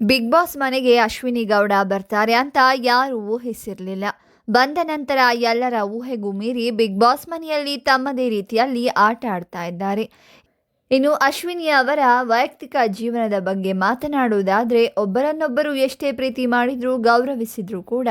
Big boss ಮನೆಗೆ ಅಶ್ವಿನಿ ಗೌಡ ಬರ್ತಾರೆ ಅಂತ ಯಾರೂ ಊಹಿಸಿರಲಿಲ್ಲ. ಬಂದ ನಂತರ ಎಲ್ಲರ ಊಹೆಗೂ ಮೀರಿ ಬಿಗ್ ಬಾಸ್ ಮನೆಯಲ್ಲಿ ತಮ್ಮದೇ ರೀತಿಯಲ್ಲಿ ಆಟ ಆಡ್ತಾ ಇದ್ದಾರೆ. ಇನ್ನು ಅಶ್ವಿನಿ ಅವರ ವೈಯಕ್ತಿಕ ಜೀವನದ ಬಗ್ಗೆ ಮಾತನಾಡುವುದಾದರೆ, ಒಬ್ಬರನ್ನೊಬ್ಬರು ಎಷ್ಟೇ ಪ್ರೀತಿ ಮಾಡಿದರೂ ಗೌರವಿಸಿದರೂ ಕೂಡ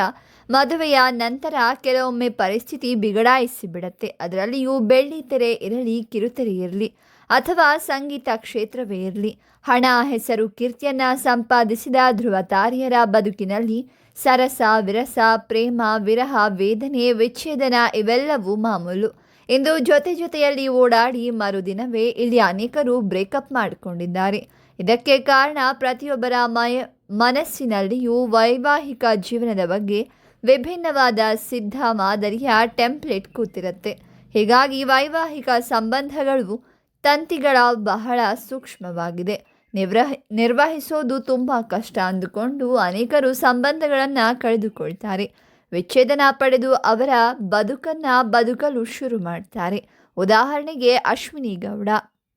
ಮದುವೆಯ ನಂತರ ಕೆಲವೊಮ್ಮೆ ಪರಿಸ್ಥಿತಿ ಬಿಗಡಾಯಿಸಿ ಬಿಡುತ್ತೆ ಅದರಲ್ಲಿಯೂ ಬೆಳ್ಳಿ ತೆರೆ ಇರಲಿ ಕಿರುತೆರೆ ಇರಲಿ. ಅಥವಾ ಸಂಗೀತ ಕ್ಷೇತ್ರವೇ ಇರಲಿ. ಹಣ, ಹೆಸರು, ಕೀರ್ತಿಯನ್ನ ಸಂಪಾದಿಸಿದ ಧ್ರುವ ತಾರಿಯರ ಬದುಕಿನಲ್ಲಿ ಸರಸ, ವಿರಸ, ಪ್ರೇಮ, ವಿರಹ, ವೇದನೆ, ವಿಚ್ಛೇದನ ಇವೆಲ್ಲವೂ ಮಾಮೂಲು. ಇಂದು ಜೊತೆ ಜೊತೆಯಲ್ಲಿ ಓಡಾಡಿ ಮರುದಿನವೇ ಇಲ್ಲಿ ಅನೇಕರು ಬ್ರೇಕಪ್ ಮಾಡಿಕೊಂಡಿದ್ದಾರೆ. ಇದಕ್ಕೆ ಕಾರಣ ಪ್ರತಿಯೊಬ್ಬರ ಮಯ, ಮನಸ್ಸಿನಲ್ಲಿಯೂ ವೈವಾಹಿಕ ಜೀವನದ ಬಗ್ಗೆ ವಿಭಿನ್ನವಾದ ಸಿದ್ಧ ಮಾದರಿಯ ಟೆಂಪ್ಲೇಟ್ ಕೂತಿರುತ್ತೆ. ಹೀಗಾಗಿ ವೈವಾಹಿಕ ಸಂಬಂಧಗಳು ತಂತಿಗಳ ಬಹಳ ಸೂಕ್ಷ್ಮವಾಗಿದೆ. ನಿರ್ವಹ, ನಿರ್ವಹಿಸೋದು ತುಂಬ ಕಷ್ಟ ಅಂದುಕೊಂಡು ಅನೇಕರು ಸಂಬಂಧಗಳನ್ನು ಕಳೆದುಕೊಳ್ತಾರೆ. ವಿಚ್ಛೇದನ ಪಡೆದು ಅವರ ಬದುಕನ್ನು ಬದುಕಲು ಶುರು ಮಾಡ್ತಾರೆ. ಉದಾಹರಣೆಗೆ ಅಶ್ವಿನಿ ಗೌಡ.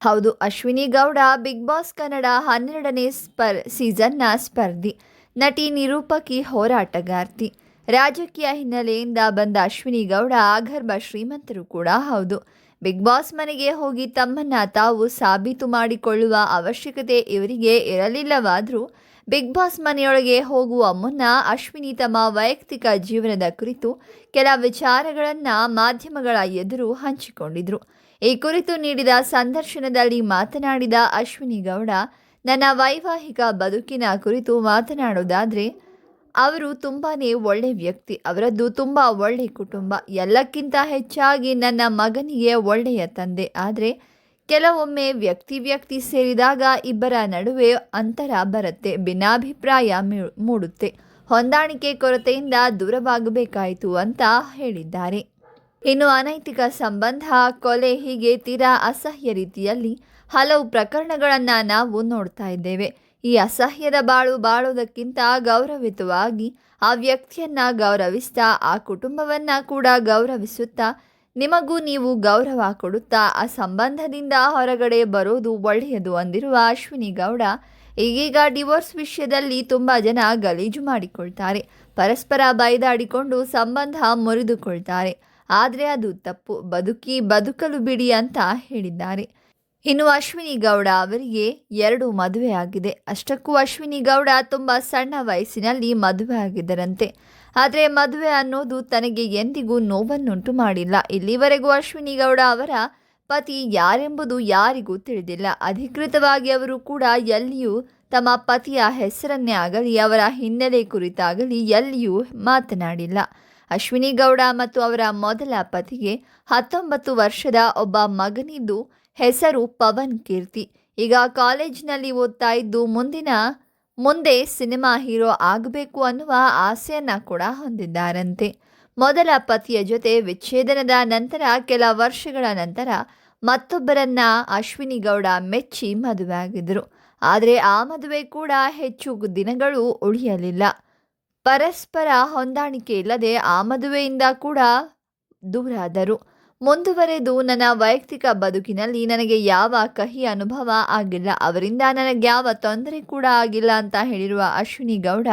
ಹೌದು, ಅಶ್ವಿನಿ ಗೌಡ ಬಿಗ್ ಬಾಸ್ ಕನ್ನಡ ಹನ್ನೆರಡನೇ ಸ್ಪರ್, ಸೀಸನ್ನ ಸ್ಪರ್ಧಿ, ನಟಿ ನಿರೂಪಕಿ ಹೋರಾಟಗಾರ್ತಿ. ರಾಜಕೀಯ ಹಿನ್ನೆಲೆಯಿಂದ ಬಂದ ಅಶ್ವಿನಿ ಗೌಡ ಆಗರ್ಭ ಶ್ರೀಮಂತರು ಕೂಡ ಹೌದು. ಬಿಗ್ ಬಾಸ್ ಮನೆಗೆ ಹೋಗಿ ತಮ್ಮನ್ನ ತಾವು ಸಾಬೀತು ಮಾಡಿಕೊಳ್ಳುವ ಅವಶ್ಯಕತೆ ಇವರಿಗೆ ಇರಲಿಲ್ಲವಾದರೂ, ಬಿಗ್ ಬಾಸ್ ಮನೆಯೊಳಗೆ ಹೋಗುವ ಮುನ್ನ ಅಶ್ವಿನಿ ತಮ್ಮ ವೈಯಕ್ತಿಕ ಜೀವನದ ಕುರಿತು ಕೆಲ ವಿಚಾರಗಳನ್ನು ಮಾಧ್ಯಮಗಳ ಎದುರು ಹಂಚಿಕೊಂಡಿದ್ರು. ಈ ಕುರಿತು ನೀಡಿದ ಸಂದರ್ಶನದಲ್ಲಿ ಮಾತನಾಡಿದ ಅಶ್ವಿನಿ ಗೌಡ, ನನ್ನ ವೈವಾಹಿಕ ಬದುಕಿನ ಕುರಿತು ಮಾತನಾಡೋದಾದರೆ ಅವರು ತುಂಬಾ ಒಳ್ಳೆ ವ್ಯಕ್ತಿ. ಅವರದ್ದು ತುಂಬ ಒಳ್ಳೆ ಕುಟುಂಬ. ಎಲ್ಲಕ್ಕಿಂತ ಹೆಚ್ಚಾಗಿ ನನ್ನ ಮಗನಿಗೆ ಒಳ್ಳೆಯ ತಂದೆ. ಆದರೆ ಕೆಲವೊಮ್ಮೆ ವ್ಯಕ್ತಿ ವ್ಯಕ್ತಿ ಸೇರಿದಾಗ ಇಬ್ಬರ ನಡುವೆ ಅಂತರ ಬರುತ್ತೆ, ಭಿನ್ನಾಭಿಪ್ರಾಯ ಮೂಡುತ್ತೆ. ಹೊಂದಾಣಿಕೆ ಕೊರತೆಯಿಂದ ದೂರವಾಗಬೇಕಾಯಿತು ಅಂತ ಹೇಳಿದ್ದಾರೆ. ಇನ್ನು ಅನೈತಿಕ ಸಂಬಂಧ, ಕೊಲೆ ಹೀಗೆ ತೀರಾ ಅಸಹ್ಯ ರೀತಿಯಲ್ಲಿ ಹಲವು ಪ್ರಕರಣಗಳನ್ನು ನಾವು ನೋಡ್ತಾ ಇದ್ದೇವೆ. ಈ ಅಸಹ್ಯದ ಬಾಳು ಬಾಳೋದಕ್ಕಿಂತ ಗೌರವಿತವಾಗಿ ಆ ವ್ಯಕ್ತಿಯನ್ನ ಗೌರವಿಸ್ತಾ, ಆ ಕುಟುಂಬವನ್ನ ಕೂಡ ಗೌರವಿಸುತ್ತಾ, ನಿಮಗೂ ನೀವು ಗೌರವ ಕೊಡುತ್ತಾ, ಆ ಸಂಬಂಧದಿಂದ ಹೊರಗಡೆ ಬರೋದು ಒಳ್ಳೆಯದು ಅಂದಿರುವ ಅಶ್ವಿನಿ ಗೌಡ, ಈಗೀಗ ಡಿವೋರ್ಸ್ ವಿಷಯದಲ್ಲಿ ತುಂಬ ಜನ ಗಲೀಜು ಮಾಡಿಕೊಳ್ತಾರೆ. ಪರಸ್ಪರ ಬೈದಾಡಿಕೊಂಡು ಸಂಬಂಧ ಮುರಿದುಕೊಳ್ತಾರೆ. ಆದರೆ ಅದು ತಪ್ಪು. ಬದುಕಿ ಬದುಕಲು ಬಿಡಿ ಅಂತ ಹೇಳಿದ್ದಾರೆ. ಇನ್ನು ಅಶ್ವಿನಿ ಗೌಡ ಅವರಿಗೆ ಎರಡು ಮದುವೆ ಆಗಿದೆ. ಅಷ್ಟಕ್ಕೂ ಅಶ್ವಿನಿ ಗೌಡ ತುಂಬ ಸಣ್ಣ ವಯಸ್ಸಿನಲ್ಲಿ ಮದುವೆ ಆಗಿದ್ದರಂತೆ. ಆದರೆ ಮದುವೆ ಅನ್ನೋದು ತನಗೆ ಎಂದಿಗೂ ನೋವನ್ನುಂಟು ಮಾಡಿಲ್ಲ. ಇಲ್ಲಿವರೆಗೂ ಅಶ್ವಿನಿ ಗೌಡ ಅವರ ಪತಿ ಯಾರೆಂಬುದು ಯಾರಿಗೂ ತಿಳಿದಿಲ್ಲ. ಅಧಿಕೃತವಾಗಿ ಅವರು ಕೂಡ ಎಲ್ಲಿಯೂ ತಮ್ಮ ಪತಿಯ ಹೆಸರನ್ನೇ ಆಗಲಿ, ಅವರ ಹಿನ್ನೆಲೆ ಕುರಿತಾಗಲಿ ಎಲ್ಲಿಯೂ ಮಾತನಾಡಿಲ್ಲ. ಅಶ್ವಿನಿ ಗೌಡ ಮತ್ತು ಅವರ ಮೊದಲ ಪತಿಗೆ ಹತ್ತೊಂಬತ್ತು ವರ್ಷದ ಒಬ್ಬ ಮಗನಿದ್ದು ಹೆಸರು ಪವನ್ ಕೀರ್ತಿ. ಈಗ ಕಾಲೇಜಿನಲ್ಲಿ ಓದ್ತಾ ಇದ್ದು ಮುಂದಿನ, ಮುಂದೆ ಸಿನಿಮಾ ಹೀರೋ ಆಗಬೇಕು ಅನ್ನುವ ಆಸೆಯನ್ನು ಕೂಡ ಹೊಂದಿದ್ದಾರಂತೆ. ಮೊದಲ ಪತಿಯ ಜೊತೆ ವಿಚ್ಛೇದನದ ನಂತರ ಕೆಲ ವರ್ಷಗಳ ನಂತರ ಮತ್ತೊಬ್ಬರನ್ನ ಅಶ್ವಿನಿ ಗೌಡ ಮೆಚ್ಚಿ ಮದುವೆ ಆಗಿದ್ರು ಆದರೆ ಆ ಮದುವೆ ಕೂಡ ಹೆಚ್ಚು ದಿನಗಳು ಉಳಿಯಲಿಲ್ಲ. ಪರಸ್ಪರ ಹೊಂದಾಣಿಕೆ ಇಲ್ಲದೆ ಆ ಮದುವೆಯಿಂದ ಕೂಡ ದೂರಾದರು. ಮುಂದುವರೆದು ನನ್ನ ವೈಯಕ್ತಿಕ ಬದುಕಿನಲ್ಲಿ ನನಗೆ ಯಾವ ಕಹಿ ಅನುಭವ ಆಗಿಲ್ಲ, ಅವರಿಂದ ನನಗೆ ಯಾವ ತೊಂದರೆ ಕೂಡ ಆಗಿಲ್ಲ ಅಂತ ಹೇಳಿರುವ ಅಶ್ವಿನಿ ಗೌಡ,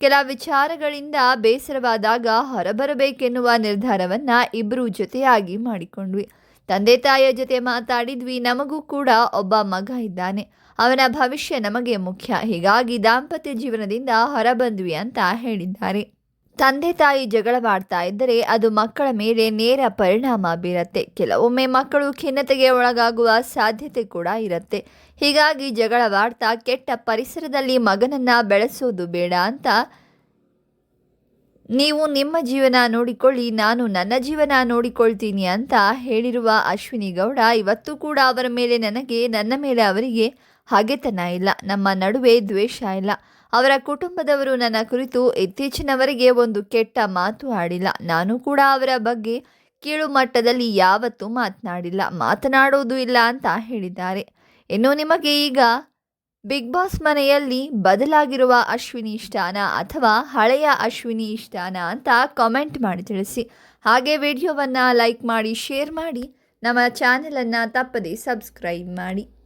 ಕೆಲ ವಿಚಾರಗಳಿಂದ ಬೇಸರವಾದಾಗ ಹೊರಬರಬೇಕೆನ್ನುವ ನಿರ್ಧಾರವನ್ನು ಇಬ್ಬರು ಜೊತೆಯಾಗಿ ಮಾಡಿಕೊಂಡ್ವಿ. ತಂದೆ ತಾಯಿಯ ಜೊತೆ ಮಾತಾಡಿದ್ವಿ, ನಮಗೂ ಕೂಡ ಒಬ್ಬ ಮಗ ಇದ್ದಾನೆ. ಅವನ ಭವಿಷ್ಯ ನಮಗೆ ಮುಖ್ಯ, ಹೀಗಾಗಿ ದಾಂಪತ್ಯ ಜೀವನದಿಂದ ಹೊರಬಂದ್ವಿ ಅಂತ ಹೇಳಿದ್ದಾರೆ. ತಂದೆ ತಾಯಿ ಜಗಳವಾಡ್ತಾ ಇದ್ದರೆ ಅದು ಮಕ್ಕಳ ಮೇಲೆ ನೇರ ಪರಿಣಾಮ ಬೀರತ್ತೆ. ಕೆಲವೊಮ್ಮೆ ಮಕ್ಕಳು ಖಿನ್ನತೆಗೆ ಒಳಗಾಗುವ ಸಾಧ್ಯತೆ ಕೂಡ ಇರುತ್ತೆ. ಹೀಗಾಗಿ ಜಗಳವಾಡ್ತಾ ಕೆಟ್ಟ ಪರಿಸರದಲ್ಲಿ ಮಗನನ್ನ ಬೆಳೆಸೋದು ಬೇಡ ಅಂತ ನೀವು ನಿಮ್ಮ ಜೀವನ ನೋಡಿಕೊಳ್ಳಿ, ನಾನು ನನ್ನ ಜೀವನ ನೋಡಿಕೊಳ್ತೀನಿ ಅಂತ ಹೇಳಿರುವ ಅಶ್ವಿನಿ ಗೌಡ ಇವತ್ತು ಕೂಡ ಅವರ ಮೇಲೆ, ನನಗೆ, ನನ್ನ ಮೇಲೆ ಅವರಿಗೆ ಹಾಗೆತನ ಇಲ್ಲ. ನಮ್ಮ ನಡುವೆ ದ್ವೇಷ ಇಲ್ಲ. ಅವರ ಕುಟುಂಬದವರು ನನ್ನ ಕುರಿತು ಇತ್ತೀಚಿನವರೆಗೆ ಒಂದು ಕೆಟ್ಟ ಮಾತು ಆಡಿಲ್ಲ. ನಾನು ಕೂಡ ಅವರ ಬಗ್ಗೆ ಕೀಳು ಮಟ್ಟದಲ್ಲಿ ಯಾವತ್ತೂ ಮಾತನಾಡಿಲ್ಲ. ಮಾತನಾಡೋದು ಇಲ್ಲ ಅಂತ ಹೇಳಿದ್ದಾರೆ. ಇನ್ನು ನಿಮಗೆ ಈಗ ಬಿಗ್ ಬಾಸ್ ಮನೆಯಲ್ಲಿ ಬದಲಾಗಿರುವ ಅಶ್ವಿನಿ ಇಷ್ಟಾನ ಅಥವಾ ಹಳೆಯ ಅಶ್ವಿನಿ ಇಷ್ಟಾನ ಅಂತ ಕಾಮೆಂಟ್ ಮಾಡಿ ತಿಳಿಸಿ. ಹಾಗೆ ವಿಡಿಯೋವನ್ನು ಲೈಕ್ ಮಾಡಿ, ಶೇರ್ ಮಾಡಿ. ನಮ್ಮ ಚಾನಲನ್ನು ತಪ್ಪದೇ ಸಬ್ಸ್ಕ್ರೈಬ್ ಮಾಡಿ.